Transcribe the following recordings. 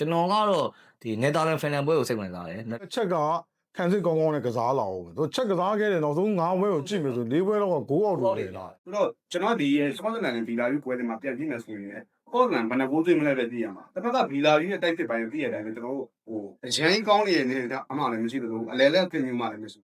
ကျွန်တော်ကတော့ဒီနယ်သာလန်ဖင်လန်ပွဲကိုစိတ်ဝင်စားတယ်တစ်ချက်ကခံစစ်ကောင်းကောင်းနဲ့ကစားလာအောင်သူချက်ကစားခဲ့တယ်နောက်ဆုံး9ဘွဲကိုကြည့်မယ်ဆို၄ဘွဲတော့9အောက်လို့လေလာဆိုတော့ကျွန်တော်ဒီစကော့တလန်နဲ့ဗီလာယူပွဲတွေမှာပြန်ကြည့်မယ်ဆိုရင်ကော့တလန်ဘယ်နှဘိုးသွင်းမလဲပဲသိရမှာတစ်ဖက်ကဗီလာယူရဲ့တိုက်စစ်ပိုင်းကိုသိရတဲ့အတိုင်းကျွန်တော်တို့ဟိုအရန်ကောင်းနေနေတဲ့အမှလည်းမရှိသလိုအလဲလဲပြင်မျိုးမှလည်းမရှိ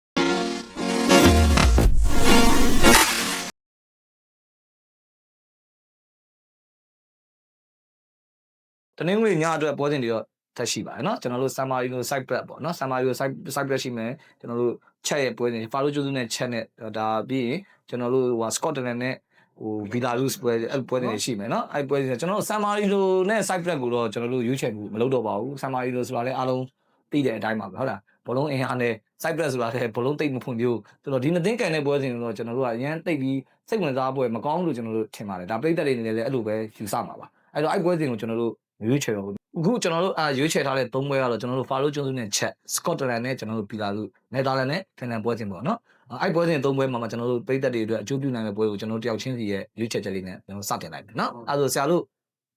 နင်္ဂနွေညအတွက်ပွဲစဉ်တွေတော့သက်ရှိပါတယ်เนาะကျွန်တော်တို့ San Marino side bet ပေါ့เนาะ San Marino side side bet ရှိမယ်ကျွန်တော်တို့ချက်ရဲ့ပွဲစဉ် Faro Juzu နဲ့ချက်နဲ့ဒါပြီးရင်ကျွန်တော်တို့ဟို Scotland နဲ့ဟို Belarus ပွဲအဲ့ပွဲတွေရှိမယ်เนาะအဲ့ပွဲတွေကျွန်တော်တို့ San Marino နဲ့ side bet ကိုတော့ကျွန်တော်တို့ရွေးချယ်မှုမလုပ်တော့ပါဘူး San Marino ဆိုတာလည်းအားလုံးသိတဲ့အတိုင်းပါပဲဟုတ်လားဘောလုံးအင်အားနဲ့ side bet ဆိုတာလည်းဘောလုံးတိတ်မဖွင့်ပြိုးဆိုတော့ဒီနှစ်သိန်းကန်တဲ့ပွဲစဉ်တော့ကျွန်တော်တို့ကအရန်တိတ်ပြီးစိတ်ဝင်စားပွဲမကောင်းလို့ကျွန်တော်တို့ထင်ပါတယ်ဒါပြိတ္တတွေနေလည်းအဲ့လိုပဲယူဆမှာပါအဲ့တော့အဲ့ပွဲစဉ်ကိုကျွန်တော်တို့ ရွေးချယ်တော့အခုကျွန်တော်တို့အာရွေးချယ်ထားတဲ့သုံးပွဲကတော့ကျွန်တော်တို့ Faro Jones နဲ့ Chat Scotland နဲ့ကျွန်တော်တို့ Belarus Netherlands နဲ့ Finland ပွဲစဉ်ပေါ့နော်အဲ့ပွဲစဉ်သုံးပွဲမှာမှကျွန်တော်တို့ပြည်သက်တွေအတွက်အကျိုးပြုနိုင်တဲ့ပွဲကိုကျွန်တော်တို့တယောက်ချင်းစီရဲ့ရွေးချယ်ချက်လေးနဲ့ကျွန်တော်စတင်လိုက်မယ်နော်အဲ့ဒါဆိုဆရာတို့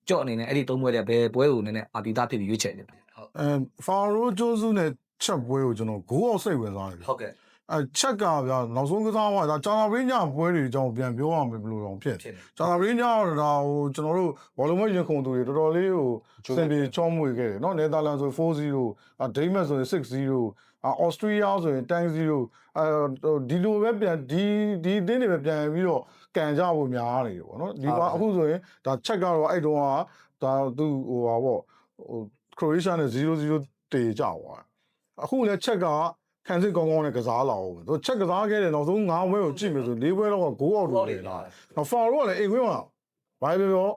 ကြော့အနေနဲ့အဲ့ဒီသုံးပွဲတွေကဘယ်ပွဲကိုနည်းနည်းအာတီတာဖြစ်ပြီးရွေးချယ်နေလဲဟုတ်အဲဖာရိုဂျိုးစုနဲ့ချက်ပွဲကိုကျွန်တော်ဂိုးအောင်စိတ်ဝင်စားတယ်ဗျဟုတ်ကဲ့ အဲချက်ကဗျာနောက်ဆုံးကစားမှာဒါဂျာနာရင်းညာပွဲတွေအကြောင်းပြန်ပြောရမယ်ဘယ်လိုတော့ဖြစ်ဂျာနာရင်းညာဒါဟိုကျွန်တော်တို့ဘောလုံးမရင်ခုန်သူတွေတော်တော်လေးဟိုစင်ပြေချောမွေခဲ့တယ်နော်နယ်သာလန်ဆို4-0ဒိမတ်ဆိုရင်6-0အော်စတြေးလျဆိုရင်10-0အဲဒီလိုပဲပြန်ဒီဒီအသင်းတွေပဲပြန်ပြီးတော့ကန်ကြဖို့များနေတယ်ပေါ့နော်ဒီပါအခုဆိုရင်ဒါချက်ကတော့အဲ့တုန်းကဒါသူဟိုပါပေါ့ဟိုခရိုအေးရှားနဲ့0-0တေကြွားအခုလည်းချက်က ခံစစ်ကောင်းကောင်းနဲ့ကစားလာအောင်သူချက်ကစားခဲ့တယ်နောက်ဆုံး9ဘွဲကိုကြည့်မယ်ဆို၄ဘွဲတော့9အောက်လို့လေလာနောက်ဖာရိုကလည်းအိမ်ခွင်းမှာဘာပဲပြော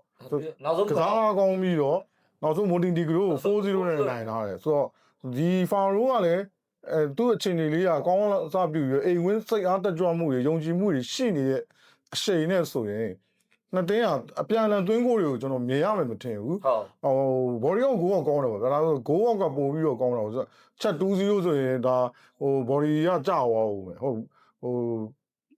နောက်ဆုံးကစားကောင်းပြီးတော့နောက်ဆုံးမိုတင်ဒီဂရိုကို4-0နဲ့နိုင်ထားတယ်ဆိုတော့ဒီဖာရိုကလည်းအဲသူ့အခြေအနေလေးကကောင်းအစပြုပြီးအိမ်ဝင်းစိတ်အားတက်ကြွမှုတွေယုံကြည်မှုတွေရှိနေတဲ့အရှိန်နဲ့ဆိုရင် နှစ်တင်းကအပြန်အလှန်သွင်းကိုတွေကိုကျွန်တော်မြင်ရမယ်မထင်ဘူးဟုတ်ဟိုဘော်ရီယောကိုကောင်းတယ်ပေါ့ဒါဆိုဂိုးကပို့ပြီးတော့ကောင်းတာဆိုချက်2-0ဆိုရင်ဒါဟိုဘော်ရီကကြာသွားဦးမယ်ဟုတ်ဟို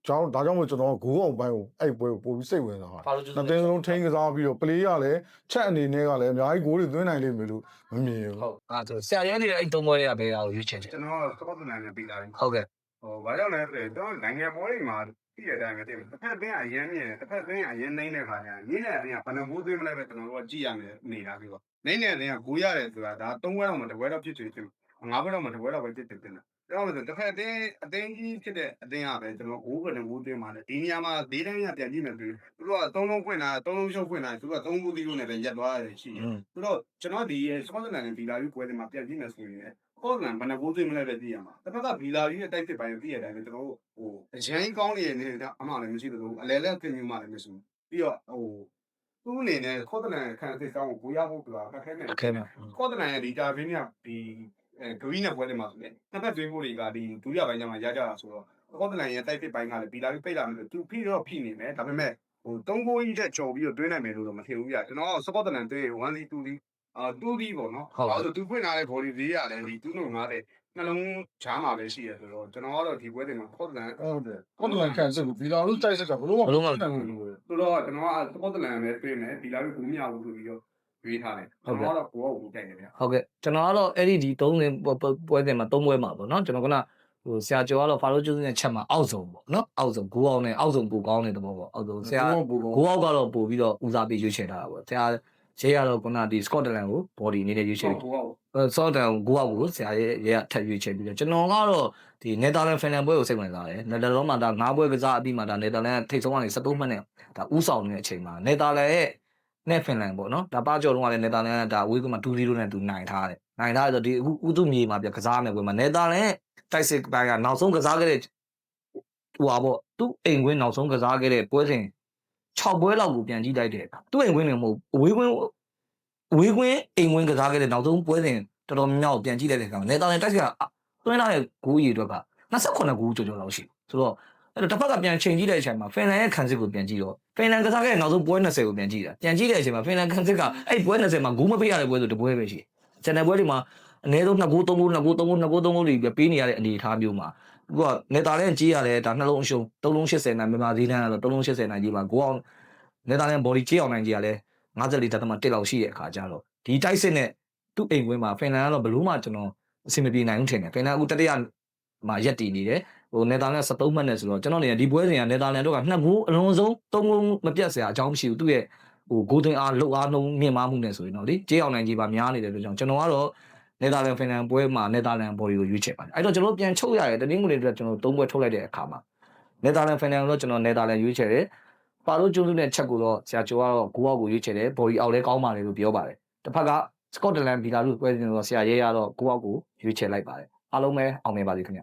ကျောင်းဒါကြောင့်မို့ကျွန်တော်ဂိုးအောင်ပိုင်းကိုအဲ့ပွဲကိုပို့ပြီးစိတ်ဝင်စားတာဖာလိုဂျူနှစ်တင်းစလုံးထိန်းကစားပြီးတော့ပလေးကလည်းချက်အနေနဲ့ကလည်းအများကြီးဂိုးတွေသွင်းနိုင်လိမ့်မယ်လို့မမြင်ဘူးဟုတ်အဲ့ဒါဆရာရဲနေတဲ့အဲ့သုံးပွဲတွေကဘယ်ဟာကိုရွေးချယ်ချင်ကျွန်တော်စကော့တလန်နဲ့ဗီလာယူဟုတ်ကဲ့ဟိုဘာကြောင့်လဲဆိုတော့နိုင်ငံပွဲတွေမှာ ပြည့်တဲ့အတိုင်းပဲတည်တစ်ဖက်သင်းအရင်မြင်တစ်ဖက်သင်းအရင်နှိမ့်တဲ့ခါကျရင်နင်းတဲ့အတင်းကဘယ်နှဘိုးသွင်းမလဲပဲကျွန်တော်တို့ကကြည့်ရမယ်နေတာပြီးတော့နှိမ့်တဲ့အတင်းကဂိုးရတယ်ဆိုတာဒါ၃ဘွဲတော့မှတစ်ဘွဲတော့ဖြစ်ချင်ချင်ငါးဘွဲတော့မှတစ်ဘွဲတော့ပဲဖြစ်တယ်တင်တယ်အဲ့တော့ဆိုတစ်ဖက်သင်းအတင်းကြီးဖြစ်တဲ့အတင်းကပဲကျွန်တော်ဂိုးကလည်းဂိုးသွင်းပါတယ်ဒီနေရာမှာ၄တန်းရပြန်ကြည့်မယ်ဆိုရင်သူတို့က၃လုံးဖွင့်တာ၃လုံးရှုပ်ဖွင့်တာသူတို့က၃ဘူးသီးလို့နဲ့ပဲရက်သွားရတယ်ရှိတယ်ဆိုတော့ကျွန်တော်ဒီစကော့တလန်နဲ့ဗီလာယူပွဲတွေမှာပြန်ကြည့်မယ်ဆိုရင် ကော့တလန်ဘယ်နှဘိုးသွင်းမလဲပဲသိရမှာတစ်ဖက်ကဗီလာယူရဲ့တိုက်စစ်ပိုင်းကိုသိရတဲ့အတိုင်းကျွန်တော်တို့ဟိုအရန်ကောင်းနေနေတဲ့အမှလည်းမရှိသလိုအလဲလဲပြင်မျိုးမှလည်းမရှိဘူးပြီးတော့ဟိုသူ့အနေနဲ့ကော့တလန်ခံစစ်ဆောင်ကိုကိုရဖို့ပြတာအခက်ခဲနေအခဲမဲ့ကော့တလန်ရဲ့ဒီတာဗင်းကဒီအဲဂရီးနဲ့ပွဲတွေမှာဆိုရင်နှစ်ဖက်သွင်းဖို့တွေကဒီဒုတိယပိုင်းကျမှရကြတာဆိုတော့ကော့တလန်ရဲ့တိုက်စစ်ပိုင်းကလည်းဗီလာယူပိတ်လာမယ်သူဖိတော့ဖိနေမယ်ဒါပေမဲ့ဟိုသုံးကိုကြီးချက်ကြော်ပြီးတော့တွင်းနိုင်မယ်လို့တော့မထင်ဘူးပြကျွန်တော်စကော့တလန်တွေ1 2 2 3 အာတူဒီပေါ့နော်ဟုတ်ပါအဲ့ဒါသူဖွင့်လာတဲ့ body လေးရတယ်ဒီ2လို့90နှလုံးချားမှာပဲရှိရဆိုတော့ကျွန်တော်ကတော့ဒီပွဲတင်မှာကော့တလန်ဟုတ်တယ်ကွန်တလန်ခံစစ်ကိုဗီလာလို့တိုက်စစ်တာဘလို့မဘယ်လိုမှနိုင်ဘူးလို့ဆိုတော့ကျွန်တော်ကကော့တလန်ပဲပြင်မယ်ဒီလာပြီးဘူးမရဘူးဆိုပြီးတော့ရွေးထားတယ်ကျွန်တော်ကတော့ကိုယ့်ကိုယ်ကြိုက်တယ်ဗျာဟုတ်ကဲ့ကျွန်တော်ကတော့အဲ့ဒီဒီ၃လပွဲစဉ်မှာ၃ပွဲမှာပေါ့နော်ကျွန်တော်ကဟိုဆရာကျော်ကတော့ဖာလိုဂျူးနဲ့ချက်မှာအောက်ဆုံးပေါ့နော်အောက်ဆုံးဂိုးအောင်နဲ့အောက်ဆုံးပူကောင်းတဲ့သဘောပေါ့အောက်ဆုံးဆရာ ဘူကော ဂိုးအောက်ကတော့ပို့ပြီးတော့ဦးစားပေးရွေးချယ်ထားတာပေါ့ဆရာ ရဲရတော့ခုနဒီစကော့တလန်ကို body အနေနဲ့ရွေးချယ်ပြီးကိုယ့်ကိုအဲဆော့တန်ဂိုးအောက်ကိုဆရာရဲရဲထပ်ရွေးချယ်ပြီးတော့ကျွန်တော်ကတော့ဒီနယ်သာလန်ဖင်လန်ပွဲကိုစိတ်ဝင်စားတယ်နယ်သာလန်မှာဒါ၅ပွဲကစားအပြီးမှာဒါနယ်သာလန်ထိပ်ဆုံးကနေ73မှတ်နဲ့ဒါဥဆောင်နေတဲ့အချိန်မှာနယ်သာလန်ရဲ့နဲ့ဖင်လန်ပေါ့နော်ဒါပါကြော်လုံးကလည်းနယ်သာလန်ကဒါဝေးကမှာ2-0နဲ့သူနိုင်ထားတယ်နိုင်ထားတယ်ဆိုဒီအခုဥတုမြေမှာပြကစားမယ်ပွဲမှာနယ်သာလန်ရဲ့တိုက်စစ်ပိုင်းကနောက်ဆုံးကစားခဲ့တဲ့ဟိုပါပေါ့သူ့အိမ်ကွင်းနောက်ဆုံးကစားခဲ့တဲ့ပွဲစဉ် 6ပွဲလောက်ကိုပြန်ကြည့်လိုက်တဲ့အခါသူ့အိမ်ကွင်းတွေမဟုတ်အဝေးကွင်းအဝေးကွင်းအိမ်ကွင်းကစားခဲ့တဲ့နောက်ဆုံးပွဲစဉ်တော်တော်များများကိုပြန်ကြည့်လိုက်တဲ့အခါမှာနယ်သာလန်တိုက်စစ်ကသွင်းလာတဲ့ဂိုးရည်အတွက်က28ဂိုးကျော်ကျော်လောက်ရှိဆိုတော့အဲ့တော့တစ်ဖက်ကပြန်ချိန်ကြည့်တဲ့အချိန်မှာဖင်လန်ရဲ့ခံစစ်ကိုပြန်ကြည့်တော့ဖင်လန်ကစားခဲ့တဲ့နောက်ဆုံးပွဲ20ကိုပြန်ကြည့်တာပြန်ကြည့်တဲ့အချိန်မှာဖင်လန်ခံစစ်ကအဲ့ပွဲ20မှာဂိုးမပေးရတဲ့ပွဲဆိုတပွဲပဲရှိတယ်။ကျန်တဲ့ပွဲတွေမှာအနည်းဆုံး2ဂိုး3ဂိုး2ဂိုး3ဂိုး2ဂိုး3ဂိုးတွေပေးနေရတဲ့အနေအထားမျိုးမှာသူ ကနေတာလန်ကြီးရတယ်ဒါနှလုံးအရှုံး3လုံး80နိုင်မြန်မာဇီလန်ကတော့3လုံး80နိုင်ကြီးမှာဂိုးအောင်နေတာလန် body ကြီးအောင်နိုင်ကြီးကလည်း54.1လောက်ရှိတဲ့အခါကျတော့ဒီတိုက်စစ်နဲ့သူ့အိမ်ဝင်းမှာဖင်လန်ကတော့ဘလို့မှကျွန်တော်အဆင်မပြေနိုင်ဘူးထင်တယ်ဖင်လန်အခုတတိယမှာရက်တည်နေတယ်ဟိုနယ်သာလန်73မှတ်နဲ့ဆိုတော့ကျွန်တော်နေဒီပွဲစဉ်ကနယ်သာလန်တို့ကနှစ်ဘူးအလုံးစုံသုံးဘူးမပြတ်စရာအကြောင်းမရှိဘူးသူ့ရဲ့ဟိုဂိုးသွင်းအားလှုပ်အားနှုံးမြင့်မားမှုနဲ့ဆိုရင်တော့လေကြေးအောင်နိုင်ကြီးပါများနေတယ်လို့ကြောင့်ကျွန်တော်ကတော့ နယ်သာလန်ဖင်လန်ပွဲမှာနယ်သာလန်ဘော်ဒီကိုရွေးချယ်ပါတယ်အဲ့တော့ကျွန်တော်ပြန်ချုပ်ရတယ်တနင်္ဂနွေအတွက်ကျွန်တော်သုံးပွဲထုတ်လိုက်တဲ့အခါမှာနယ်သာလန်ဖင်လန်ကိုတော့ကျွန်တော်နယ်သာလန်ရွေးချယ်တယ်ပါလို့ကျွန်းစုနဲ့ချက်ကိုတော့ဆရာကျော်ကတော့ကိုအောက်ကိုရွေးချယ်တယ်ဘော်ဒီအောက်လဲကောင်းပါလေလို့ပြောပါတယ်တစ်ဖက်ကစကော့တလန်ဘီလာလူပွဲစဉ်တော့ဆရာရဲရတော့ကိုအောက်ကိုရွေးချယ်လိုက်ပါတယ်အားလုံးပဲအောင်မြင်ပါစေခင်ဗျ